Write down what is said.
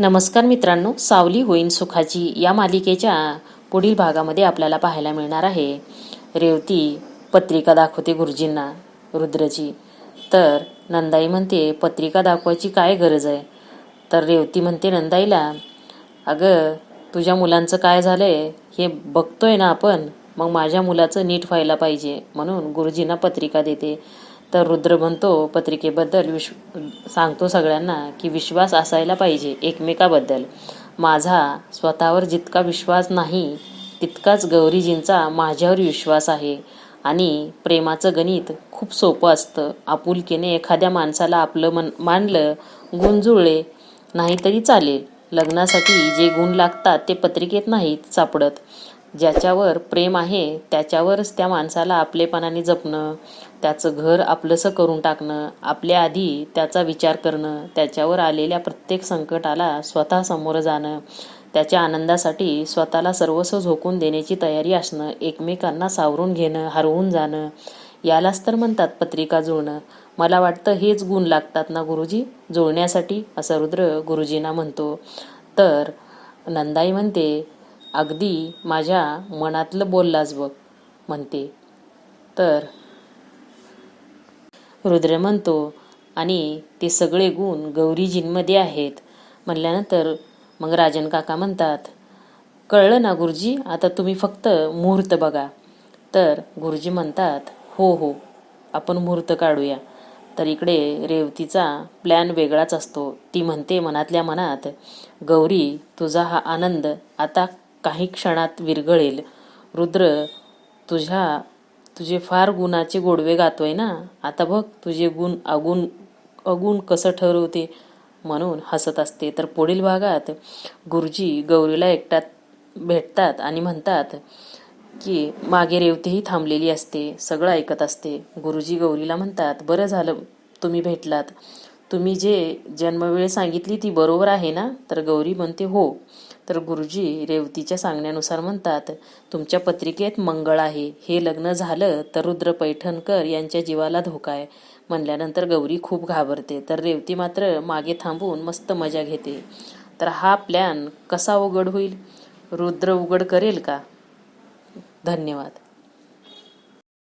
नमस्कार मित्रांनो सावली होईन सुखाची या मालिकेच्या पुढील भागामध्ये आपल्याला पाहायला मिळणार आहे. रेवती पत्रिका दाखवते गुरुजींना रुद्रची तर नंदाई म्हणते पत्रिका दाखवायची काय गरज आहे? तर रेवती म्हणते नंदाईला अगं तुझ्या मुलांचं काय झालं आहे हे बघतोय ना आपण मग माझ्या मुलाचं नीट व्हायला पाहिजे. म्हणून गुरुजींना पत्रिका देते. तर रुद्र म्हणतो पत्रिकेबद्दल विश्व सांगतो सगळ्यांना की विश्वास असायला पाहिजे एकमेकाबद्दल. माझा स्वतःवर जितका विश्वास नाही तितकाच गौरीजींचा माझ्यावर विश्वास आहे. आणि प्रेमाचं गणित खूप सोपं असतं. आपुलकीने एखाद्या माणसाला आपलं मन मानलं गुण जुळले नाहीतरी चालेल. लग्नासाठी जे गुण लागतात ते पत्रिकेत नाहीत सापडत. ज्याच्यावर प्रेम आहे त्याच्यावरच त्या माणसाला आपलेपणाने जपणं त्याचं घर आपलंसं करून टाकणं आपल्या आधी त्याचा विचार करणं त्याच्यावर आलेल्या प्रत्येक संकटाला स्वतः समोर जाणं त्याच्या आनंदासाठी स्वतःला सर्वस्व झोकून देण्याची तयारी असणं एकमेकांना सावरून घेणं हरवून जाणं यालाच तर म्हणतात पत्रिका जुळणं. मला वाटतं हेच गुण लागतात ना गुरुजी? जुळण्यासाठी असं रुद्र गुरुजींना म्हणतो. तर नंदाई म्हणते अगदी माझ्या मनातलं बोललाच बघ म्हणते. तर? रुद्र म्हणतो आणि ते सगळे गुण गौरीजींमध्ये आहेत. म्हणल्यानंतर मग राजन काका म्हणतात कळलं ना गुरुजी आता तुम्ही फक्त मुहूर्त बघा. तर गुरुजी म्हणतात हो हो आपण मुहूर्त काढूया. तर इकडे रेवतीचा प्लॅन वेगळाच असतो. ती म्हणते मनातल्या मनात गौरी तुझा हा आनंद आता काही क्षणात विरघळेल. रुद्र तुझ्या तुझे फार गुणाचे गोडवे गातोय ना? आता बघ तुझे गुण अगुण अगुण कसं ठरवते? म्हणून हसत असते. तर पुढील भागात गुरुजी गौरीला एकट्यात भेटतात आणि म्हणतात की मागे रेवतीही थांबलेली असते सगळं ऐकत असते. गुरुजी गौरीला म्हणतात बरं झालं तुम्ही भेटलात. तुम्ही जे जन्मवेळ सांगितली ती बरोबर आहे ना? तर गौरी म्हणते हो. तर गुरुजी रेवतीच्या सांगण्यानुसार म्हणतात तुमच्या पत्रिकेत मंगळ आहे. हे लग्न झालं तर रुद्र पैठणकर यांच्या जीवाला धोका आहे. म्हणल्यानंतर गौरी खूप घाबरते. तर रेवती मात्र मागे थांबून मस्त मजा घेते. तर हा प्लॅन कसा उघड होईल? रुद्र उघड करेल का? धन्यवाद.